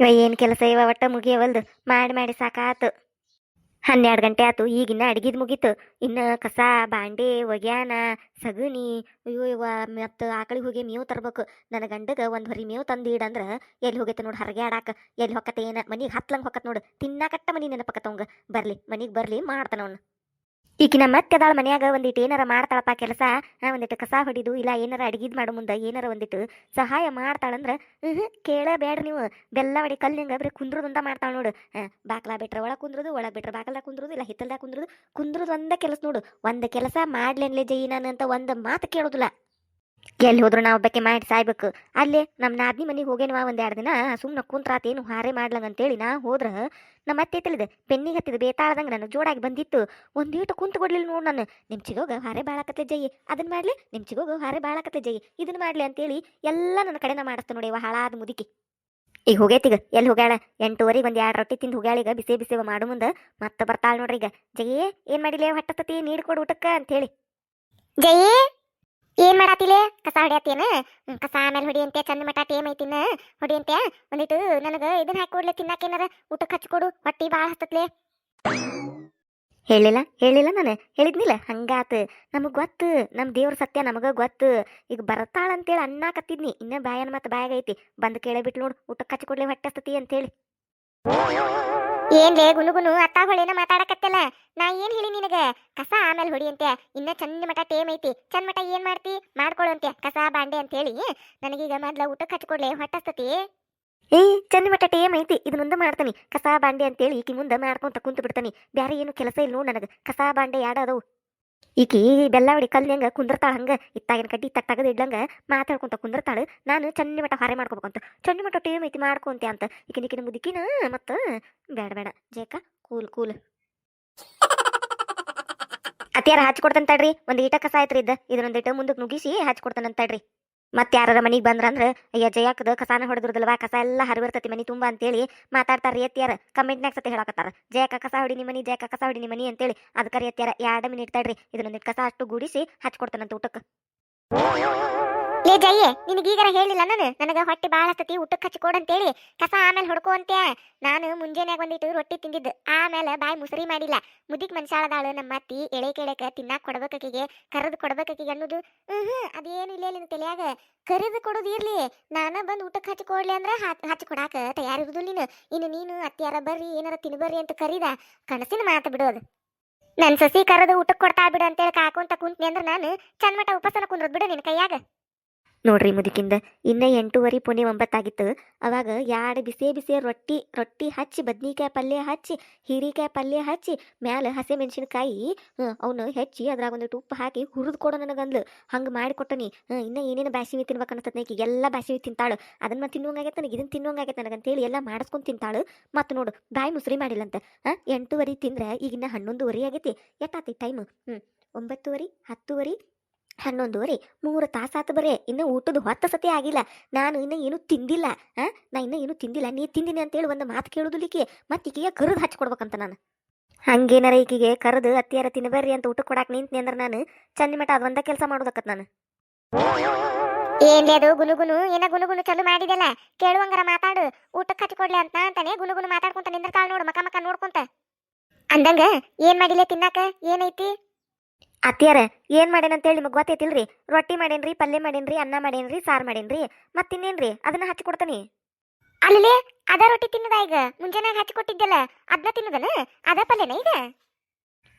ಇವ ಏನು ಕೆಲಸ ಇವ ಒಟ್ಟ ಮುಗಿಯವಲ್ದು? ಮಾಡಿ ಮಾಡಿ ಸಾಕಾತು. ಹನ್ನೆರಡು ಗಂಟೆ ಆತು, ಈಗಿನ್ನ ಅಡ್ಗಿದ್ ಮುಗೀತು. ಇನ್ನ ಕಸ, ಬಾಂಡೆ, ಒಗ್ಯಾನ, ಸಗಣಿ, ಅಯ್ಯೋ ಇವ ಮತ್ತು ಆಕಳಿಗೆ ಹೋಗಿ ಮೇವು ತರ್ಬೇಕು. ನನ್ನ ಗಂಡಗ ಒಂದು ಹೊರಿ ಮೇವು ತಂದು ಇಡಂದ್ರೆ ಎಲ್ಲಿ ಹೋಗೈತೆ ನೋಡಿ ಹರಗೆ ಆಡಾಕ. ಎಲ್ಲಿ ಏನ ಮನಿಗೆ ಹತ್ಲಂಗೆ ಹೊಕ್ಕತ್ ನೋಡು. ತಿನ್ನಾಕಟ್ಟ ಮನಿ ನೆನಪಕತ್ತವಂಗ. ಬರ್ಲಿ, ಮನಿಗೆ ಬರ್ಲಿ ಮಾಡ್ತಾನ ಈಕಿನ ಮತ್ತೆ ಅದಾಳ ಮನ್ಯಾಗ ಒಂದಿಟ್ಟು ಏನಾರ ಮಾಡ್ತಾಳಪ್ಪ ಕೆಲಸ ಒಂದಿಟ್ಟು ಕಸ ಹೊಡಿದು ಇಲ್ಲ ಏನಾರ ಅಡಿಗಿದ್ ಮಾಡೋ ಮುಂದೆ, ಏನಾರ ಒಂದಿಟ್ಟು ಸಹಾಯ ಮಾಡ್ತಾಳಂದ್ರ ಹ್ಞೂ ಕೇಳಬೇಡ್ರಿ ನೀವು. ಬೆಲ್ಲ ಹೊಡಿ ಕಲ್ಲಿಂಗ ಬರೀ ಕುಂದ್ರದೊಂದ ಮಾಡ್ತಾಳ ನೋಡು. ಬಾಕ್ಲ ಬಿಟ್ರೆ ಒಳಗೆ ಕುಂದ್ರದು, ಒಳಗೆ ಬಿಟ್ರೆ ಬಾಕಲ್ದಾಗ ಕುಂದ್ರದು, ಇಲ್ಲ ಹಿತ್ತಲ್ದಾಗ ಕುಂದ್ರದು ಕುಂದ್ರದೊಂದ ಕೆಲಸ ನೋಡು. ಒಂದು ಕೆಲಸ ಮಾಡ್ಲೇನ್ಲೆ ಜೈ ನಾನು ಅಂತ ಒಂದು ಮಾತು ಕೇಳೋದಿಲ್ಲ. ಎಲ್ಲಿ ಹೋದ್ರು ನಾವು ಒಬ್ಬಕ್ಕೆ ಮಾಡಿ ಸಾಯ್ಬೇಕು. ಅಲ್ಲೇ ನಮ್ಮ ನಾದಿ ಮನೆಗೆ ಹೋಗೇನವಾ ಒಂದು ಎರಡು ದಿನ ಸುಮ್ಮನೆ ಕುಂತ್ರಾತೇನು ಹಾರೆ ಮಾಡ್ಲಂಗ ಅಂತೇಳಿ ನಾ ಹೋದ್ರ ನಮ್ಮ ಅತ್ತೆ ತಿಳಿದ ಪೆನ್ನಿಗೆ ಹತ್ತಿದ ಬೇತಾಳದಂಗ ನನ್ನ ಜೋಡಾಗಿ ಬಂದಿತ್ತು. ಒಂದೀಟು ಕುಂತು ಕೊಡ್ಲಿಲ್ಲ ನೋಡು ನಾನು. ನಿಮ್ ಚಿಗೋಗ ಹಾರೆ ಬಾಳಕತ್ತೆ ಜೈ. ಅದನ್ನ ಮಾಡ್ಲಿ? ನಿಮ್ ಚಿಗೋಗ ಹಾರೆ ಬಾಳಕತ್ತೆ ಜೈ. ಇದನ್ನ ಮಾಡ್ಲಿ ಅಂತೇಳಿ ಎಲ್ಲ ನನ್ನ ಕಡೆನ ಮಾಡಿಸ್ತ ನೋಡಿ ಹಾಳಾದ ಮುದುಕಿ. ಈಗ ಹೋಗೈತಿಗ ಎಲ್ಲಿ ಹೋಗ್ಯಾಳ? ಎಂಟೂವರೆಗೆ ಒಂದು ಎರಡು ರೊಟ್ಟಿ ತಿಂದು ಹೋಗ್ಯಾಳ ಈಗ ಬಿಸಿ ಬಿಸಿ ಮಾಡು ಮುಂದೆ. ಮತ್ತೆ ಬರ್ತಾಳ ನೋಡ್ರಿ ಈಗ ಜಯೇ, ಏನು ಮಾಡಿಲ್ಲ ಹೊಟ್ಟತತಿ ನೀಡ್ಕೊಡು ಊಟಕ್ಕ ಅಂತೇಳಿ. ಜಯೇ? ಏನ್ ಮಾಡಾತಿಲೆ? ಕಸ ಹೊಡಿಯತ್ತೇನ ಕಸ ಆಮೇಲೆ ಹೊಡಿಯಂತೆ ಚಂದ ಮಟ ಟೇಮ್ ಐತಿನ ಹೊಡಿಯಂತೆ ಒಂದಿಟ್ಟು ನನಗ ಇದನ್ನ ಹಾಕೊಡ್ಲೆ ತಿನ್ನಾಕೇನಾರ ಊಟಕ್ಕೆ ಹಚ್ಕೊಡು ಹೊಟ್ಟಿ ಭಾಳ ಹತ್ತತ್ಲೆ. ಹೇಳಿಲ್ಲ ಹೇಳಿಲ್ಲ ನಾನು. ಹೇಳಿದ್ನಿಲ್ಲ? ಹಂಗಾತ. ನಮಗೆ ಗೊತ್ತು. ನಮ್ಮ ದೇವ್ರ ಸತ್ಯ ನಮಗ ಗೊತ್ತು. ಈಗ ಬರ್ತಾಳ ಅಂತೇಳಿ ಅನ್ನಕತ್ತಿದ್ನಿ. ಇನ್ನ ಬಾಯನ್ ಮತ್ತೆ ಬಾಯಾಗೈತಿ ಬಂದು ಕೇಳೇ ಬಿಟ್ಟು ನೋಡು ಊಟಕ್ಕೆ ಹಚ್ಕೊಡ್ಲೆ ಹೊಟ್ಟೆ ಹತ್ತತಿ ಅಂತೇಳಿ ಏನ್ಲೇ ಗುನುಗುನು ಅತ್ತ ಹೊಳೇನ ಮಾತಾಡಕತ್ತಲ್ಲ? ನಾ ಏನ್ ಹೇಳಿ ನಿನಗೆ? ಕಸ ಆಮೇಲೆ ಹೊಡಿಯಂತೆ ಇನ್ನ ಚಂದ ಮಠ ಟೇಮ್ ಐತಿ. ಚಂದ ಮಠ ಏನ್ ಮಾಡ್ತಿ? ಮಾಡ್ಕೊಳ್ಳಂತೆ ಕಸ, ಬಾಂಡೆ ಅಂತ ಹೇಳಿ. ನನಗೀಗ ಮೊದ್ಲ ಊಟಕ್ಕೆ ಹಚ್ಕೊಡ್ಲೆ ಹೊಟ್ಟಸ್ತತಿ. ಏ, ಚಂದ ಮಠ ಟೇಮ್ ಐತಿ. ಇದು ಮುಂದೆ ಮಾಡ್ತಾನಿ. ಕಸ, ಬಾಂಡೆ ಅಂತೇಳಿ ಈಕಿ ಮುಂದೆ ಮಾಡ್ಕೊಂತ ಕುಂತು ಬಿಡ್ತಾನೆ ಬ್ಯಾರೆ ಏನು ಕೆಲಸ ಇಲ್ಲ ನೋಡು ನನಗೆ. ಕಸ, ಬಾಂಡೆ ಈಕಿ ಬೆಲ್ಲವಡಿ ಕಲ್ನಂಗ ಕುಂದ್ರತಾಳ ಹಂಗ, ಇತ್ತಾಗಿನ ಕಡ್ಡಿ ಇತ್ತಾಗ ತಗದು ಇಡ್ಲಂಗ ಮಾತಾಡ್ಕೊಂತ ಕುಂದ್ರತಾಳ. ನಾನು ಚನ್ನಿ ಮಟ ಹಾರೆ ಮಾಡ್ಕೋಬೇಕಂತ. ಚನ್ನಿ ಮಟ ಟೇಮ್ ಐತಿ ಮಾಡ್ಕೊಂತೆ ಅಂತ. ಈಕಿನ ಈಕಿನ ಮುದುಕಿನ ಮತ್ತ ಬೇಡ ಬೇಡ ಜೇಕ, ಕೂಲ್ ಕೂಲ್. ಅತಿಯಾರ ಹಚ್ಕೊಡ್ತಾನ ತಡ್ರಿ ಒಂದ್ ಈಟ ಕಸ ಆಯ್ತ್ರಿ ಇದ್ದ. ಇದನ್ನೊಂದಿಟ್ಟು ಮುಂದಕ್ಕೆ ನುಗ್ಗಿಸಿ ಹಚ್ಕೊಡ್ತಾನ ತಡ್ರಿ ಮತ್ತೆ ಯಾರ ಮನೆಗೆ ಬಂದ್ರಂದ್ರ, ಅಯ್ಯ ಜಯಾಕದ ಕಸಾನ ಹೊಡೆದ್ರದಲ್ವಾ, ಕಸ ಎಲ್ಲ ಹರಿವಿರ್ತತಿ ಮನಿ ತುಂಬಾ ಅಂತೇಳಿ ಮಾತಾಡ್ತಾರ ಎತ್ತಿಯಾರ ಕಮೆಂಟ್ನಾಗ ಸತಿ ಹೇಳಕತ್ತಾರ. ಜಯಕ ಕಸ ಹೊಡಿ ನಿಮ್ಮ ಮನಿ ಜಯಕ ಕಸ ಹೊಡಿ ನಿಮ್ಮ ಮನಿ ಅಂತೇಳಿ ಅದಕ್ಕೆ ಎತ್ತಿಯಾರ ಎರಡು ಮಿನಿಟ್ ತಡ್ರಿ ಇದನ್ನೊಂದಿಟ್ಟು ಕಸ ಅಷ್ಟು ಗುಡಿಸಿ ಹಚ್ಕೊಡ್ತಾನಂತ ಊಟಕ್ಕೆ ಜಯ್ಯೆ ನಿನಗೆ ಈಗಾರ ಹೇಳಿಲ್ಲ ನಾನು? ನನಗೆ ಹೊಟ್ಟೆ ಭಾಳ ಸತಿ ಊಟಕ್ಕೆ ಹಚ್ಕೊಡು ಅಂತೇಳಿ ಕಸ ಆಮೇಲೆ ಹೊಡ್ಕೊ ಅಂತ ನಾನು ಮುಂಜಾನೆಯಾಗ ಒಂದಿಟ್ಟು ರೊಟ್ಟಿ ತಿಂದಿದ್ದು. ಆಮೇಲೆ ಬಾಯಿ ಮುಸರಿ ಮಾಡಿಲ್ಲ. ಮುದಿಕ್ ಮನ್ಸಾಳದಾಳು ನಮ್ಮ ಅತ್ತಿ, ಎಳೆ ಕೆಳಕ ತಿನ್ನಾಕ ಕೊಡ್ಬೇಕಿಗೆ ಕರೆದು ಕೊಡ್ಬೇಕಿಗೆ ಅನ್ನೋದು. ಹ್ಞೂ ಅದೇನು ಇಲ್ಲ ನಿನ್ನ ತಲೆಯಾಗ? ಕರೆದು ಕೊಡೋದು ಇರ್ಲಿ. ನಾನು ಬಂದು ಊಟಕ್ಕೆ ಹಚ್ಕೊಡ್ಲಿ ಅಂದ್ರೆ ಹಚ್ಚಿ ಕೊಡಾಕ ತಯಾರಿರುದು ನೀನು. ಇನ್ನು ನೀನು ಅತ್ತಿಯಾರ ಬರ್ರಿ, ಏನಾರ ತಿನ್ಬರ್ರಿ ಅಂತ ಕರೀದ ಕನಸಿನ ಮಾತು ಬಿಡೋದು. ನನ್ನ ಸಸಿ ಕರೆದು ಊಟಕ್ಕೆ ಕೊಡ್ತಾ ಬಿಡು ಅಂತೇಳಿ ಕಾಕೊಂತ ಕುಂತ್ನಿ ಅಂದ್ರೆ ನಾನು ಚಂದ ಉಪಸನ ಕುಂದ್ರದ್ ಬಿಡು ನಿನ್ನ ಕೈಯಾಗ. ನೋಡ್ರಿ ಮುದುಕಿಂದ, ಇನ್ನ ಎಂಟೂವರೆ ಪುಣೆ ಒಂಬತ್ತಾಗಿತ್ತು. ಅವಾಗ ಎರಡು ಬಿಸಿ ಬಿಸಿ ರೊಟ್ಟಿ ರೊಟ್ಟಿ ಹಚ್ಚಿ, ಬದ್ನಿಕಾಯಿ ಪಲ್ಯ ಹಚ್ಚಿ, ಹೀರಿಕಾಯಿ ಪಲ್ಯ ಹಚ್ಚಿ, ಮ್ಯಾಲ ಹಸಿ ಮೆಣಸಿನಕಾಯಿ ಅವನು ಹೆಚ್ಚಿ ಅದ್ರಾಗ ಒಂದು ಉಪ್ಪು ಹಾಕಿ ಹುರಿದು ಕೊಡೋ ನನಗಂದ್ಲು. ಹಂಗೆ ಮಾಡಿಕೊಟ್ಟನಿ ಇನ್ನೂ ಏನೇನು ಬ್ಯಾಸಿವಿ ತಿನ್ಬೇಕು ಅನ್ಸತ್ತೆ ಈಕಿ ಎಲ್ಲ ಬ್ಯಾಸಿವಿ ತಿಂತಾಳು. ಅದನ್ನ ತಿನ್ನುವಂಗಾಗೈತೆ ನನಗೆ ಇದನ್ನು ತಿನ್ನುವಂಗಾಗೈತೆ ನನಗಂತೇಳಿ ಎಲ್ಲ ಮಾಡಿಸ್ಕೊಂಡು ತಿಂತಾಳು. ಮತ್ತು ನೋಡು, ಬಾಯಿ ಮುಸ್ರಿ ಮಾಡಿಲ್ಲಂತೆ. ಹಾಂ, ಎಂಟೂವರೆ ತಿಂದ್ರೆ ಈಗಿನ್ನ ಹನ್ನೊಂದುವರೆ ಆಗೈತಿ. ಎಷ್ಟಾತಿ ಟೈಮ್? ಹ್ಞೂ ಒಂಬತ್ತುವರೆ, ಹತ್ತುವರೆ ಹನ್ನೊಂದುವರೆ, ಮೂರು ತಾಸಾತು ಬರೇ. ಇನ್ನು ಊಟದ ಹೊತ್ತ ಸತಿ ಆಗಿಲ್ಲ. ನಾನು ಇನ್ನು ಏನು ತಿಂದಿಲ್ಲ. ನಾ ಇನ್ನು ಏನು ತಿಂದಿಲ್ಲ. ನೀ ತಿಂದಿನಿ ಅಂತೇಳಿ ಒಂದು ಮಾತು ಕೇಳೋದಿಲ್ಲಿಕ್ಕೆ ಮತ್ತೆ ಈಕೆಗೆ ಕರೆದು ಹಚ್ಕೊಡ್ಬೇಕಂತ ನಾನು. ಹಂಗೇನಾರ ಈಕೆಗೆ ಕರೆದು ಅತ್ತಿಯಾರ ತಿನ್ನಬರ್ರಿ ಅಂತ ಊಟ ಕೊಡಾಕ್ ನಿಂತೀನಿ ಅಂದ್ರೆ ನಾನು ಚಂದ ಮಟ ಅದೊಂದ ಕೆಲಸ ಮಾಡೋದಕ್ಕತ್ ನಾನು. ಏನ್ಲೇ ಅದು ಗುನುಗುನು? ಏನ ಗುನುಗುನು ಚಲು ಮಾಡಿದೆಲ್ಲ ಕೇಳುವಂಗಾರ ಮಾತಾಡು. ಊಟಕ್ಕೆ ಹಚ್ಕೊಡ್ಲಿ ಅಂತ ಅಂತಾನೆ ಗುನುಗುನು ಮಾತಾಡ್ಕೊಂತ ನಿಂದ್ರ ಕಾಲ್ ನೋಡು, ಮಕ ಮಕ ನೋಡ್ಕೊಂತ. ಅಂದಂಗ ಏನ್ ಮಾಡಿಲ್ಲ ತಿನ್ನಾಕ? ಏನೈತಿ? ಅತ್ತಿಯಾರ ಏನ್ ಮಾಡೇನಂತೇಳಿ ನಿಮಗೆ ಗೊತ್ತೈತಿಲ್ರಿ? ರೊಟ್ಟಿ ಮಾಡೇನ್ರಿ ಪಲ್ಯ ಮಾಡೇನ್ರಿ ಅನ್ನ ಮಾಡೇನ್ರಿ ಸಾರು ಮಾಡೇನ್ರಿ ಮತ್ತಿನ್ನೇನ್ರಿ? ಅದನ್ನ ಹಚ್ಚಿ ಕೊಡ್ತೀನಿ. ಅಲ್ಲಿ ಅದ ರೊಟ್ಟಿ ತಿನ್ನದ ಈಗ? ಮುಂಜಾನೆ ಹಚ್ಚಿ ಕೊಟ್ಟಿದ್ದಲ್ಲ ಅದನ್ನ ತಿನ್ನದನ? ಅದ ಪಲ್ಯನ ಈಗ?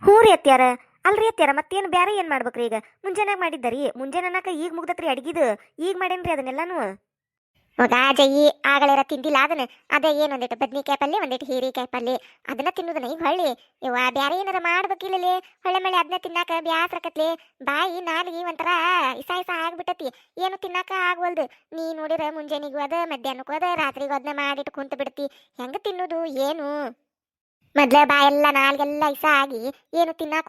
ಹ್ಞೂ ರೀ ಅತ್ಯಾರ ಅಲ್ರಿ ಅತ್ಯಾರ ಮತ್ತೇನು ಬ್ಯಾರೆ ಏನ್ ಮಾಡ್ಬೇಕ್ರಿ ಈಗ? ಮುಂಜಾನೆ ಮಾಡಿದ್ದರಿ ಮುಂಜಾನೆ ಅನ್ನಕ ಈಗ ಮುಗ್ದತ್ರಿ ಅಡ್ಗಿದು ಈಗ ಮಾಡೇನ್ರಿ ಅದನ್ನೆಲ್ಲಾನು? ಮಗ ಜಯ್ಯಿ ಆಗಳಿರ ತಿಂದಿಲ್ಲ ಅದನ್ನ. ಅದ ಏನು ಒಂದಿಟ್ಟು ಬದ್ನಿಕಾಯಿ ಪಲ್ಯ, ಒಂದಿಟ್ಟು ಹೀರಿಕಾಯಿ ಪಲ್ಯ. ಅದನ್ನ ತಿನ್ನುದನ ಈಗ ಹೊಳ್ಳಿ. ಇವ ಬ್ಯಾರೆ ಏನಾರ ಮಾಡ್ಬೇಕಿಲ್ಲಲೇ ಹೊಳೆ ಮಳೆ ಅದನ್ನ ತಿನ್ನಾಕ ಬ್ಯಾಸ್ರಕತ್ಲಿ ಬಾಯಿ ನಾಲಿಗೆ ಒಂಥರ ಇಸ ಇಸ ಆಗ್ಬಿಟ್ಟತಿ. ಏನು ತಿನ್ನಾಕ ಆಗ್ವಲ್ದು. ನೀ ನೋಡಿರ ಮುಂಜಾನೆಗೂ ಅದ, ಮಧ್ಯಾಹ್ನಕ್ಕೂ ಅದ, ರಾತ್ರಿಗೂ ಅದನ್ನ ಮಾಡಿಟ್ಟು ಕುಂತ ಬಿಡ್ತಿ. ಹೆಂಗ ತಿನ್ನುದು, ಏನು? ಮೊದ್ಲ ಬಾಯೆಲ್ಲ ನಾಲ್ಗೆಲ್ಲ ಇಸ ಆಗಿ, ಏನು ತಿನ್ನಾಕ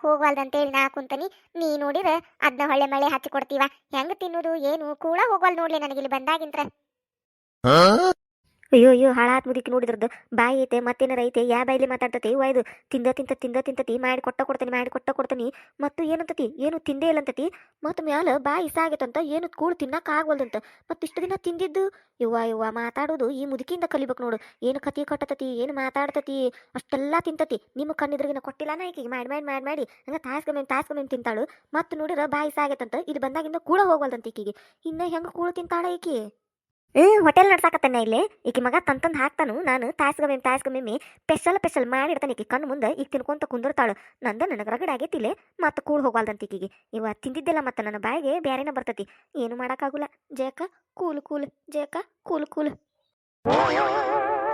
ಹೇಳಿ ನಾ ಕುಂತನಿ. ನೀ ನೋಡಿರ ಅದನ್ನ ಹೊಳೆ ಮಳೆ ಹಚ್ಚಿ ಕೊಡ್ತೀವ ಹೆಂಗ ತಿನ್ನುದು, ಏನು? ಕೂಡ ಹೋಗ್ವಲ್ ನೋಡ್ಲಿ ನನಗಿಲ್ಲಿ ಬಂದಾಗಿಂತ್ರ. ಅಯ್ಯೋ ಅಯ್ಯೋ, ಹಾಳಾತ್ ಮುದಿಕ್ ನೋಡಿದ್ರದ್ದು. ಬಾಯಿ ಐತೆ, ಮತ್ತೇನಾರ ಐತೆ? ಯಾ ಬಾಯಿಲಿ ಮಾತಾಡ್ತತಿ? ವಾ ಇದು ತಿಂದ ತಿಂತ ತಿಂದ, ತಿಂತತಿ. ಮಾಡಿ ಕೊಟ್ಟ ಕೊಡ್ತೀನಿ, ಮಾಡಿ ಕೊಟ್ಟ ಕೊಡ್ತೀನಿ. ಮತ್ತು ಏನಂತತಿ? ಏನು ತಿಂದೇ ಇಲ್ಲ ಅಂತತಿ ಮತ್ತು ಮ್ಯಾಲ ಬಾಯಿ ಸಾಗೈತಂತ ಏನು ಕೂಳು ತಿನ್ನಕ್ಕೆ ಆಗ್ವಲ್ದಂತ? ಮತ್ತು ಇಷ್ಟು ದಿನ ತಿಂದಿದ್ದು? ಯವ್ವ ಯವ್ವ, ಮಾತಾಡೋದು ಈ ಮುದುಕಿಯಿಂದ ಕಲಿಬೇಕು ನೋಡು. ಏನು ಕತಿ ಕಟ್ಟತತಿ? ಏನು ಮಾತಾಡ್ತತಿ? ಅಷ್ಟೆಲ್ಲ ತಿಂತತಿ. ನಿಮ್ಮ ಕಣ್ಣಿದ್ರಿಗಿನ ಕೊಟ್ಟಿಲ್ಲ ಈಕೆಗೆ ಮಾಡಿ ಮಾಡಿ ಮಾಡಿ ಮಾಡಿ. ಹಂಗೆ ತಾಸ್ಕೊಮ್ಮೆ ತಾಸ್ಕೊಮ್ಮೆ ತಿಂತಾಳು. ಮತ್ತು ನೋಡಿರ ಬಾಯಿ ಸಾಗೈತಂತ ಇಲ್ಲಿ ಬಂದಾಗಿಂದ ಕೂಡ ಹೋಗ್ವಲ್ದಂತ ಈಕಿಗೆ. ಇನ್ನು ಹೆಂಗೆ ಕೂಳು ತಿಂತಾಳ ಈಕಿ? ಏ ಹೋಟೆಲ್ ನಡ್ಸಾಕತ್ತೇನೆ ಇಲ್ಲಿ. ಈಕಿ ಮಗ ತಂತಂದು ಹಾಕ್ತಾನು. ನಾನು ತಾಸ್ಗಮೆ ತಾಸ್ಗಮೆ ಸ್ಪೆಷಲ್ ಸ್ಪೆಷಲ್ ಮಾಡಿಡ್ತಾನೆ ಈಕಿ. ಕಣ್ಣು ಮುಂದೆ ಈಗ ತಿನ್ಕೊಂತ ಕುಂದಿರ್ತಾಳು. ನಂದು ನನಗೆ ರಗಡ ಆಗೈತಿಲೆ. ಮತ್ತೆ ಕೂಳು ಹೋಗಲ್ದಂತ ಈಕಿಗೆ. ಇವ ತಿಂದಿದ್ದಿಲ್ಲ ಮತ್ತೆ ನನ್ನ ಬಾಯಿಗೆ ಬ್ಯಾರೆನ ಬರ್ತತಿ. ಏನು ಮಾಡೋಕ್ಕಾಗಲ್ಲ. ಜಯಕ ಕೂಲ್ ಕೂಲ್. ಜಯಕ ಕೂಲ್ ಕೂಲ್.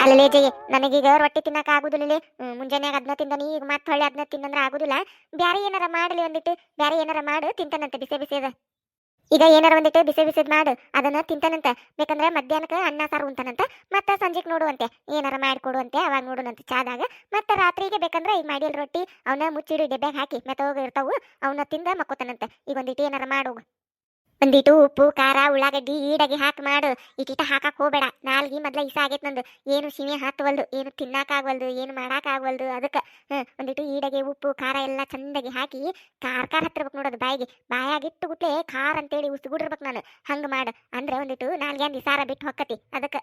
ಅಲ್ಲೇ ಜಯ, ನನಗೀಗ ರೊಟ್ಟಿ ತಿನ್ನಕ್ಕೆ ಆಗುದಿಲ್ಲ ಮುಂಜಾನೆ ಅದ್ನ ತಿಂದನಿ, ಈಗ ಮತ್ತೆ ಹೊಳ್ಳಿ ಅದ್ನ ತಿನ್ನಂದ್ರೆ ಆಗುದಿಲ್ಲ. ಬ್ಯಾರೆ ಏನಾರ ಮಾಡಲಿ ಒಂದಿಟ್ಟು. ಬ್ಯಾರೆ ಏನಾರ ಮಾಡು, ತಿಂತಾನಂತೆ ಬಿಸಿ, ಬಿಸಿದ. ಈಗ ಏನಾರ ಒಂದಿಟ್ಟು ಬಿಸಿ ಬಿಸಿ ಮಾಡು, ಅದನ್ನ ತಿಂತಾನಂತ. ಬೇಕಂದ್ರೆ ಮಧ್ಯಾಹ್ನಕ್ಕೆ ಅನ್ನ, ಸಾರು ಉಂತಾನಂತ. ಮತ್ತೆ ಸಂಜೆಗೆ ನೋಡುವಂತೆ. ಏನಾರ ಮಾಡಿಕೊಡುವಂತೆ ಅವಾಗ ನೋಡೋಣಂತ ಚಾದಾಗ. ಮತ್ತೆ ರಾತ್ರಿಗೆ ಬೇಕಂದ್ರೆ ಈಗ ಮಾಡಿಲ್ ರೊಟ್ಟಿ ಅವನ್ನ ಮುಚ್ಚಿಡಿ ಡಬ್ಬ್ಯಾಗ ಹಾಕಿ ಮೆತ್ತೋಗ ಇರ್ತಾವು ಅವನ್ನ ತಿಂದ ಮಕ್ಕೋತಾನಂತೆ. ಈಗ ಒಂದಿಟ್ಟು ಏನಾರ ಮಾಡು. ಒಂದಿಟ್ಟು ಉಪ್ಪು, ಖಾರ, ಉಳ್ಳಾಗಡ್ಡಿ ಈಡಾಗಿ ಹಾಕಿ ಮಾಡು. ಇಟ್ಟಿ ಹಾಕಕ್ ಹೋಗ್ಬೇಡ. ನಾಲ್ಗಿ ಮೊದ್ಲ ಇಸ ಆಗೈತೆ ನಂದು. ಏನು ಸಿಮಿ ಹತ್ತವಲ್ದು ಏನು ತಿನ್ನಾಕ ಆಗವಲ್ದು, ಏನು ಮಾಡಾಕ ಆಗವಲ್ದು, ಅದಕ್ಕೆ. ಹ್ಮ್, ಒಂದಿಟ್ಟು ಈಡಗೆ ಉಪ್ಪು, ಖಾರ ಎಲ್ಲ ಚಂದಾಗಿ ಹಾಕಿ ಖಾರ ಖಾರ ಹತ್ತಿರ್ಬೇಕು ನೋಡೋದು ಬಾಯಿಗೆ. ಬಾಯಾಗಿಟ್ಟು ಗುಟ್ಲೆ ಖಾರ ಅಂತೇಳಿ ಉಸ್ಗುಡಿರ್ಬೇಕು ನಾನು. ಹಂಗ ಮಾಡು. ಅಂದ್ರೆ ಒಂದಿಟ್ಟು ನಾಲ್ಗೆ ಸಾರ ಬಿಟ್ಟು ಹೊಕ್ಕತಿ. ಅದಕ್ಕೆ.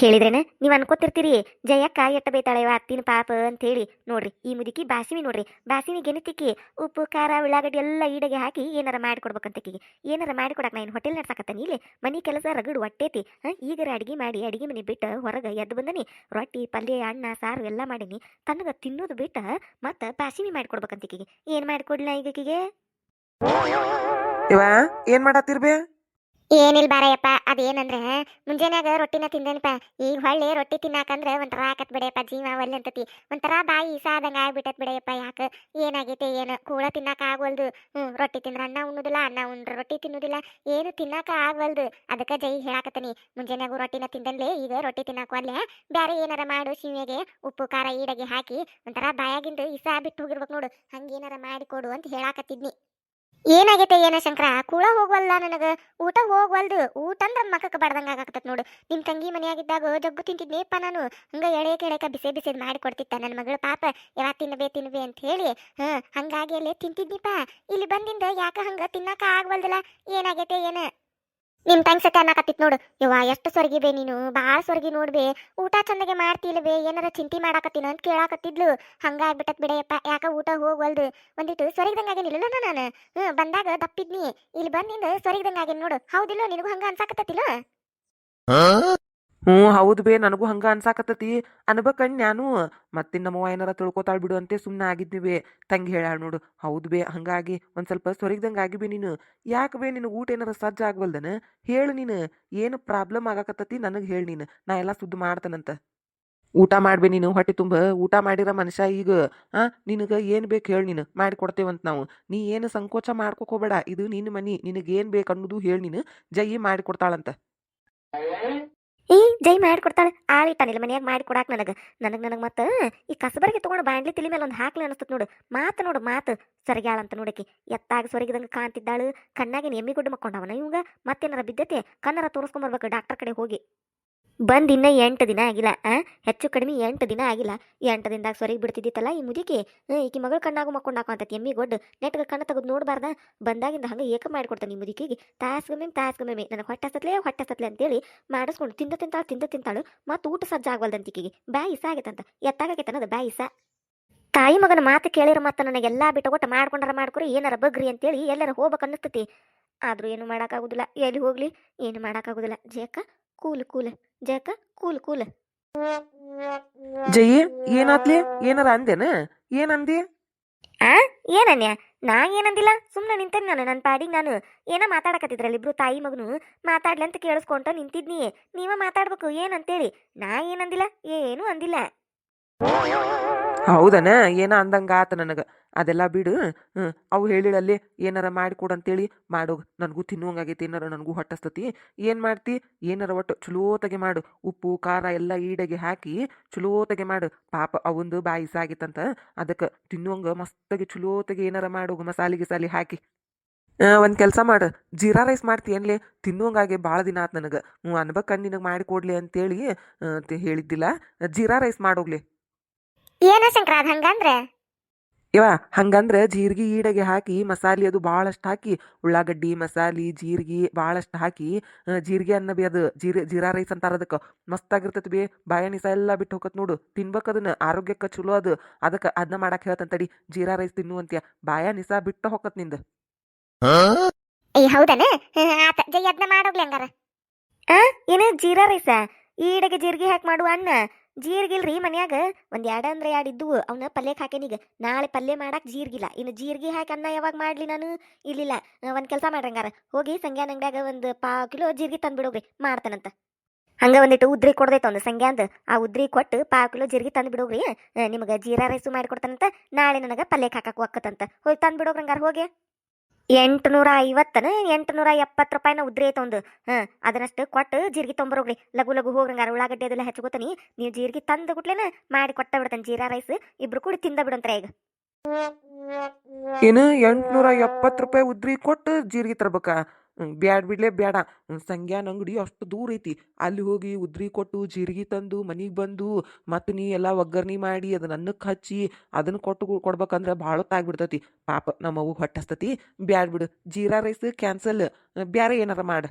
ಕೇಳಿದ್ರೇನ? ನೀವು ಅನ್ಕೋತಿರ್ತೀರಿ ಜಯಕ್ಕ ಎಟ್ಟ ಬೈತಾಳೆ ಇವ ಅತ್ತಿನ ಪಾಪ ಅಂತೇಳಿ. ನೋಡ್ರಿ, ಈ ಮುದುಕಿ ಬಾಸಿಮಿ ನೋಡ್ರಿ. ಬಾಸಿಮಿ ಗೆನತಿಕ್ಕಿ ಉಪ್ಪು, ಖಾರ, ಉಳ್ಳಾಗಡ್ಡಿ ಎಲ್ಲ ಈಡಗೆ ಹಾಕಿ ಏನಾರ ಮಾಡಿಕೊಡ್ಬೇಕಂತಕ್ಕಿಗೆ ಏನಾರ ಮಾಡಿಕೊಡಕ್ ನಾನು ಹೋಟೆಲ್ ನಡ್ಸಾಕತ್ತಾನ ಇಲ್ಲಿ? ಮನಿ ಕೆಲಸ ರಗಡು ಹೊಟ್ಟೇತಿ ಈಗ ಈಗರ ಅಡಿಗೆ ಮಾಡಿ, ಅಡಿಗೆ ಮನೆ ಬಿಟ್ಟು ಹೊರಗೆ ಎದ್ದು ಬಂದನಿ. ರೊಟ್ಟಿ, ಪಲ್ಯ ಅಣ್ಣ ಸಾರು ಎಲ್ಲ ಮಾಡೀನಿ. ತನಗ ತಿನ್ನೋದು ಬಿಟ್ಟ ಮತ್ತ ಬಾಸಿಮಿ ಮಾಡಿಕೊಡ್ಬೇಕಂತಕ್ಕಿಗೆ ಏನ್ ಮಾಡಿಕೊಡ್ಲ ಈಗಕಿಗೆ? ಇವ, ಏನ್ ಮಾಡತ್ತಿರ್ಬೇ ಏನಿಲ್ಲ ಬಾರಯ್ಯಪ್ಪ, ಅದೇನಂದ್ರೆ, ಮುಂಜಾನೆಯಾಗ ರೊಟ್ಟಿನ ತಿಂದೇನಪ್ಪ ಈಗ ಹೊಳ್ಳಿ ರೊಟ್ಟಿ ತಿನ್ನಾಕಂದ್ರೆ ಒಂಥರ ಆಕತ್ ಬಿಡಯಪ್ಪ ಜೀವ ಒಲ್ಲೆ ಅಂತತಿ. ಒಂಥರ ಬಾಯಿ ಸಾದಂಗ ಆಗ್ಬಿಟ್ಟತ್ ಬಿಡಯಪ್ಪ ಯಾಕ, ಏನಾಗೈತೆ, ಏನು ಕೂಡ ತಿನ್ನಾಕ ಆಗವಲ್ದು. ಹ್ಞೂ ರೊಟ್ಟಿ ತಿಂದ್ರ ಅನ್ನ ಉಣ್ಣುದಿಲ್ಲ, ಅನ್ನ ಉಂಡ್ರ ರೊಟ್ಟಿ ತಿನ್ನುದಿಲ್ಲ, ಏನು ತಿನ್ನಾಕ ಆಗವಲ್ದು. ಅದಕ್ಕೆ ಜೈ ಹೇಳಾಕತ್ತೀನಿ. ಮುಂಜಾನೆಯಾಗ ರೊಟ್ಟಿನ ತಿಂದಲ್ಲೇ ಈಗ ರೊಟ್ಟಿ ತಿನ್ನಾಕ ಅಲ್ಲೇ ಬೇರೆ ಏನಾರ ಮಾಡು ಶಿವಿಗೆ ಉಪ್ಪು, ಖಾರ, ಈಡಗೆ ಹಾಕಿ, ಒಂಥರ ಬಾಯಾಗಿಂದು ಇಸಾ ಬಿಟ್ಟು ಹೋಗಿರ್ಬೇಕು ನೋಡು, ಹಂಗೇನಾರ ಮಾಡಿಕೊಡು ಅಂತ ಹೇಳಾಕತ್ತಿದ್ನಿ. ಏನಾಗೈತೆ ಏನ ಶಂಕರ? ಕೂಳ ಹೋಗ್ವಲ್ಲ ನನಗ? ಊಟ ಹೋಗ್ವಲ್ದು. ಊಟ ಅಂದ್ರೆ ಮಕ್ಕಕ್ಕೆ ಬಡ್ದಂಗ ಆಗತ್ತ ನೋಡು. ನಿಮ್ ತಂಗಿ ಮನೆಯಾಗಿದ್ದಾಗ ಜಗ್ಗು ತಿಂತಿದ್ನೇಪ್ಪ ನಾನು. ಹಂಗ ಎಳೆ ಕೆಳಕ ಬಿಸಿ ಬಿಸಿ ಮಾಡಿ ಕೊಡ್ತಿತ್ತ ನನ್ನ ಮಗಳು ಪಾಪ. ಯಾವ ತಿನ್ಬೇ ತಿನ್ಬೇ ಅಂತ ಹೇಳಿ, ಹ, ಹಂಗಾಗಿ ಅಲ್ಲೇ ತಿಂತಿದ್ನಿಪ್ಪ ಇಲ್ಲಿ ಬಂದಿಂದ ಯಾಕ ಹಂಗ ತಿನ್ನಕ ಆಗ್ವಲ್ದಲ್ಲ ಏನಾಗೈತೆ ಏನ? ನಿಮ್ ತಂಗ್ ಸತೆ ಅನ್ನಕತ್ತಿತ್ ನೋಡು. ಯವ್ವ, ಎಷ್ಟು ಸ್ವರ್ಗಿ ಬೇ ನೀನು. ಭಾಳ ಸ್ವರ್ಗಿ ನೋಡ್ಬೇ ಊಟ ಚಂದಗೆ ಮಾಡ್ತಿಲ್ವೇ ಏನಾರ ಚಿಂತಿ ಮಾಡಾಕತ್ತೀನ ಅಂತ ಕೇಳಾಕತ್ತಿದ್ಲು. ಹಂಗ ಆಗ್ಬಿಟ್ಟತ್ ಬಿಡೆಯಪ್ಪ ಯಾಕ ಊಟ ಹೋಗ್ವಲ್ದು? ಒಂದಿಟ್ಟು ಸ್ವರ್ಗದಂಗ ಆಗೇನಿಲ್ಲ ನಾನು? ಹ್ಮ್, ಬಂದಾಗ ದಪ್ಪಿದ್ನಿ. ಇಲ್ಲಿ ಬಂದಿಂದ ಸ್ವರ್ಗದಂಗ ಆಗೇನ್ ನೋಡು. ಹೌದಿಲ್ಲ, ನಿನಗೂ ಹಂಗ ಅನ್ಸಾಕತ್ತಿಲ್ಲ ಹ್ಞೂ, ಹೌದು ಬೇ, ನನಗೂ ಹಂಗ ಅನ್ಸಾಕತ್ತತಿ. ಅನ್ಬೇಕಣ್ ನಾನು ಮತ್ತೆ ನಮ್ಮವ್ವ ಏನಾರ ತಿಳ್ಕೊತಾಳ್ ಬಿಡು ಅಂತೆ ಸುಮ್ಮನೆ ಆಗಿದ್ನಿ ಬೇ. ತಂಗಿ ಹೇಳಾಳ ನೋಡು. ಹೌದು ಬೇ, ಹಂಗಾಗಿ ಒಂದು ಸ್ವಲ್ಪ ಸೊರಿಗ್ದಂಗ ಆಗಿ ಬೇ ನೀನು. ಯಾಕೆ ಬೇ ನಿನಗೆ ಊಟ ಏನಾರ ಸಜ್ಜ ಆಗ್ವಲ್ದನ? ಹೇಳು ನೀನು. ಏನು ಪ್ರಾಬ್ಲಮ್ ಆಗಾಕತ್ತತಿ ನನಗೆ ಹೇಳಿ ನೀನು. ನಾ ಎಲ್ಲ ಸುದ್ದು ಮಾಡ್ತಾನಂತ. ಊಟ ಮಾಡ್ಬೇ ನೀನು, ಹೊಟ್ಟೆ ತುಂಬ. ಊಟ ಮಾಡಿರೋ ಮನುಷ್ಯ ಈಗ, ಆ, ನಿನಗೆ ಏನು ಬೇಕು ಹೇಳಿ ನೀನು. ಮಾಡಿ ಕೊಡ್ತೇವಂತ ನಾವು. ನೀ ಏನು ಸಂಕೋಚ ಮಾಡ್ಕೊಬೇಡ ಇದು ನಿನ್ನ ಮನಿ. ನಿನಗೆ ಏನು ಬೇಕು ಅನ್ನೋದು ಹೇಳಿ ನೀನು. ಜೈ ಮಾಡಿ ಕೊಡ್ತಾಳಂತ. ಈ ಜೈ ಮಾಡಿಕೊಡ್ತಾಳೆ. ಆಳಿಟ್ಟಾನಿಲ್ಲ ಮನ್ಯಾಗ ಮಾಡಿ ಕೊಡಾಕ ನನಗೆ. ನನಗೆ ನನಗೆ ಮತ್ತೆ, ಈ ಕಸಬರಿಗೆ ತೊಗೊಂಡು ಬಾಂಡ್ಲಿ ತಿಳಿ ಮೇಲೆ ಒಂದು ಹಾಕ್ಲಿ ಅನಿಸ್ತದೆ ನೋಡು. ಮಾತು ನೋಡು, ಮಾತು. ಸರಿಗ್ಯಾಳ ಅಂತ ನೋಡಕ್ಕೆ ಎತ್ತಾಗ ಸೊರಗಿದಂಗೆ ಕಾಣ್ತಿದ್ದಾಳು. ಕಣ್ಣಾಗಿನ ಎಮ್ಮಿ ಗುಡ್ಡ ಮಕ್ಕೊಂಡವನ ಇವಂಗ. ಮತ್ತೇನಾರ ಬಿದ್ದತೆ? ಕನ್ನರ ತೋರಿಸ್ಕೊಂಬರ್ಬೇಕು. ಡಾಕ್ಟರ್ ಕಡೆ ಹೋಗಿ. ಬಂದ್ ಇನ್ನ ಎಂಟು ದಿನ ಆಗಿಲ್ಲ, ಆ? ಹೆಚ್ಚು ಕಡಿಮೆ ಎಂಟು ದಿನ ಆಗಿಲ್ಲ. ಎಂಟು ದಿನದಾಗ ಸೊರಿಗೆ ಬಿಡ್ತಿದ್ದಿತ್ತಲ್ಲ ಈ ಮುದಿಕೆ. ಈಕಿ ಮಗಳ ಕಣ್ಣಾಗು ಮಕ್ಕೊಂಡಾಕ ಅಂತ ಎಮ್ಮಿ ಗೊಡ್ಡು. ನೆಟ್ಗೆ ಕಣ್ಣು ತೆಗೆದು ನೋಡಬಾರ್ದ? ಬಂದಾಗಿಂದ ಹಂಗೆ ಏಕ ಮಾಡಿಕೊಡ್ತಾನೆ ಈ ಮುದಿಕಿಗೆ. ತಾಸ್ಗೊಮ್ಮೆ ತಾಸ್ಗೊಮ್ಮೆ ನನಗೆ ಹೊಟ್ಟೆ ಹತ್ತತ್ಲೆ ಹೊಟ್ಟೆ ಹತ್ತತ್ಲೆ ಅಂತೇಳಿ ಮಾಡಿಸ್ಕೊಂಡು ತಿಂದ ತಿಂತಾಳು ತಿಂದ ತಿಂತಾಳು. ಮತ್ತು ಊಟ ಸಜ್ಜ ಆಗ್ವಲ್ದಂತಿಕಿಗೆ ಬ್ಯಾ ಇಸ ಆಗೈತಂತ. ಎತ್ತಾಗೈತೆ ಅನ್ನೋದು ಬ್ಯಾ ಇಸ ತಾಯಿ ಮಗನ ಮಾತು ಕೇಳಿರ ಮತ್ತೆ ನನಗೆಲ್ಲ ಬಿಟ್ಟು ಒಟ್ಟು ಮಾಡ್ಕೊಂಡಾರ ಮಾಡ್ಕೊರಿ, ಏನಾರ ಬಗ್ರಿ ಅಂತೇಳಿ ಎಲ್ಲಾರ ಹೋಗ್ಬೇಕು ಅನ್ನಿಸ್ತತಿ. ಆದ್ರೂ ಏನು ಮಾಡೋಕ್ಕಾಗೋದಿಲ್ಲ. ಎಲ್ಲಿ ಹೋಗ್ಲಿ? ಏನು ಮಾಡೋಕ್ಕಾಗೋದಿಲ್ಲ. ಜಯಕ್ಕ ಕೂಲ್ ಕೂಲ್. ಜಯಕ ಕೂಲ್ ಕೂಲ್. ಜಯಿ ಏನಾತ್ಲಿ ಏನಾರ ಅಂದೇನ ಏನಂದಿ? ಆ? ಏನನ್ಯ? ನಾ ಏನಂದಿಲ್ಲ? ಸುಮ್ಮನೆ ನಿಂತೇನೆ ನಾನು ನನ್ನ ಪಾಡಿಗೆ ನಾನು. ಏನೋ ಮಾತಾಡಕತ್ತಿದ್ರಲ್ಲ ಇಬ್ರು ತಾಯಿ ಮಗನು. ಮಾತಾಡ್ಲಿ ಅಂತ ಕೇಳಿಸ್ಕೊಂತ ನಿಂತಿದ್ನಿ. ನೀವ ಮಾತಾಡ್ಬೇಕು ಏನಂತೇಳಿ. ನಾ ಏನಂದಿಲ್ಲ ಏನು ಅಂದಿಲ್ಲ. ಹೌದನ? ಏನ ಅಂದಂಗ ಆತ ನನಗ. ಅದೆಲ್ಲ ಬಿಡು. ಅವು ಹೇಳಿಳಲ್ಲಿ, ಏನಾರ ಮಾಡಿಕೊಡು ಅಂತೇಳಿ, ಮಾಡೋಗ. ನನಗೂ ತಿನ್ನುವಂಗಾಗೈತಿ, ಏನಾರ ನನಗೂ ಹೊಟ್ಟಸ್ತತಿ. ಏನು ಮಾಡ್ತಿ? ಏನಾರ ಒಟ್ಟು ಚಲೋತಗೆ ಮಾಡು. ಉಪ್ಪು, ಖಾರ ಎಲ್ಲ ಈಡಗೆ ಹಾಕಿ ಚಲೋತಗೆ ಮಾಡು. ಪಾಪ ಅವಂದು ಬಾಯಿ ಸಾಗಿತ್ತಂತ ಅದಕ್ಕೆ ತಿನ್ನುವಂಗ ಮಸ್ತಾಗಿ ಚಲೋತಗೆ ಏನಾರ ಮಾಡೋಗ, ಮಸಾಲೆ ಗಿಸಾಲಿ ಹಾಕಿ. ಒಂದು ಕೆಲಸ ಮಾಡು. ಜೀರಾ ರೈಸ್ ಮಾಡ್ತೀಯನ್ಲೆ ತಿನ್ನುವಂಗಾಗೆ ಭಾಳ ದಿನ ಆತು ನನಗೆ. ಹ್ಞೂ ಅನ್ಬೇಕಂದು ನಿನಗೆ ಮಾಡಿ ಕೊಡ್ಲಿ ಅಂತೇಳಿ ಹೇಳಿದ್ದಿಲ್ಲ. ಜೀರಾ ರೈಸ್ ಮಾಡೋಗ್ಲಿ. ಏನ ಶಂಕರ ಹಂಗಂದ್ರೆ? ಯವ್ವ ಹಂಗಂದ್ರೆ ಜೀರಿಗೆ ಈಡಗೆ ಹಾಕಿ ಮಸಾಲೆ ಅದು ಭಾಳಷ್ಟು ಹಾಕಿ ಉಳ್ಳಾಗಡ್ಡಿ ಮಸಾಲೆ ಜೀರಿಗೆ ಭಾಳಷ್ಟು ಹಾಕಿ ಜೀರಿಗೆ ಅನ್ನ ಬಿ ಅದು ಜೀರ ಜೀರಾ ರೈಸ್ ಅಂತಾರ ಅದಕ್ಕೆ. ಮಸ್ತಾಗಿರ್ತೈತಿ ಬಿ ಬಾಯಣಿಸ ಎಲ್ಲ ಬಿಟ್ಟು ಹೋಗತ್ ನೋಡು. ತಿನ್ಬೇಕು ಅದನ್ನ ಆರೋಗ್ಯಕ್ಕೆ ಚಲೋ ಅದು. ಅದಕ್ಕೆ ಅದನ್ನ ಮಾಡಕ್ಕೆ ಹೇಳ್ತಂತಡಿ ಜೀರಾ ರೈಸ್ ತಿನ್ನು ಅಂತ್ಯ ಬಾಯ ನಿಸ ಬಿಟ್ಟು ಹೋಗತ್ ನಿಂದು. ಏ ಹೌದನ? ಆತ ಜೈ ಅದನ್ನ ಮಾಡೋಗ್ಲಿ ಹಂಗಾರ. ಏನು ಜೀರಾ ರೈಸ? ಈಡಗೆ ಜೀರಿಗೆ ಹಾಕಿ ಮಾಡುವ ಅನ್ನ. ಜೀರಿಗಿಲ್ರಿ ಮನ್ಯಾಗ? ಒಂದ್ ಎರಡ ಅಂದ್ರೆ ಎರಡು ಇದ್ದು ಅವನ ಪಲ್ಯಕ್ಕೆ ಹಾಕೇನೀಗ ನಾಳೆ ಪಲ್ಯ ಮಾಡಕ್ ಜೀರ್ಗಿಲ್ಲ. ಇನ್ನು ಜೀರ್ಗಿ ಹಾಕಿ ಅನ್ನ ಯಾವಾಗ ಮಾಡ್ಲಿ ನಾನು? ಇಲ್ಲಿಲ್ಲ. ಒಂದ್ ಕೆಲಸ ಮಾಡ್ರಂಗಾರ. ಹೋಗಿ ಸಂಗ್ಯಾನ ಅಂಗಡ್ಯಾಗ ಒಂದ್ ಪಾ ಕಿಲೋ ಜೀರಿಗೆ ತಂದ್ಬಿಡೋಗ್ರಿ, ಮಾಡ್ತಾನಂತ. ಹಂಗ ಒಂದಿಟ್ಟು ಉದ್ರಿ ಕೊಡ್ದೈತೆ ಒಂದು ಸಂಗ್ಯಾಂದ. ಆ ಉದ್ರಿ ಕೊಟ್ಟು ಪಾ ಕಿಲೋ ಜೀರ್ಗಿ ತಂದು ಬಿಡೋಗ್ರಿ ನಿಮಗೆ ಜೀರಾ ರೈಸು ಮಾಡಿಕೊಡ್ತಾನಂತ ನಾಳೆ ನನಗ ಪಲ್ಯಕ್ಕೆ ಹಾಕಕ್ ಒಕ್ಕತ್ತಂತ. ಹೋಗಿ ತಂದು ಬಿಡೋಗ್ರಂಗಾರ ಹೋಗಿ. ಎಂಟುನೂರ ಐವತ್ತನ ಎಂಟುನೂರ ಎಪ್ಪತ್ತು ರೂಪಾಯಿನ ಉದ್ರಿ ಐತೆ ಒಂದು. ಹಾಂ ಅದನ್ನಷ್ಟು ಕೊಟ್ಟು ಜೀರಿಗೆ ತೊಂಬರೋಗ್ರಿ ಲಘು ಲಘು ಹೋಗ್ರಂಗಾರ ಉಳ್ಳಾಗಡ್ಡಿ ಅದೆಲ್ಲ ಹಚ್ಕೋತಾನಿ. ನೀವು ಜೀರಿಗೆ ತಂದು ಗುಟ್ಲೇನ ಮಾಡಿ ಕೊಟ್ಟ ಬಿಡ್ತಾನೆ. ಜೀರಾ ರೈಸ್ ಇಬ್ರು ಕೂಡಿ ತಿಂದ ಬಿಡಂತ್ರ ಈಗ. ಏನು ಎಂಟುನೂರ ಎಪ್ಪತ್ತು ರೂಪಾಯಿ ಉದ್ರಿ ಕೊಟ್ಟು ಜೀರಿಗೆ ತರ್ಬೇಕಾ. ಬ್ಯಾಡ್ ಬೇಡ ಸಂಗ್ಯಾನ ಅಂಗಡಿ ಅಷ್ಟು ದೂರ ಐತಿ. ಅಲ್ಲಿ ಹೋಗಿ ಉದ್ರಿ ಕೊಟ್ಟು, ಜೀರಿಗೆ ತಂದು, ಮನೆಗೆ ಬಂದು ಮತ್ತು ನೀ ಎಲ್ಲ ಒಗ್ಗರ್ಣಿ ಮಾಡಿ ಅದನ್ನ ಅನ್ನಕ್ಕೆ ಹಚ್ಚಿ ಅದನ್ನು ಕೊಟ್ಟು ಕೊಡ್ಬೇಕಂದ್ರೆ ಭಾಳ ಹೊತ್ತಾಗ್ಬಿಡ್ತೈತಿ ಪಾಪ ನಮ್ಮ ಅವು ಹೊಟ್ಟೆ ಹಸ್ತತಿ ಬ್ಯಾಡ್ ಬಿಡು. Jeera rice cancel. ಬ್ಯಾರೆ ಏನಾರ ಮಾಡು.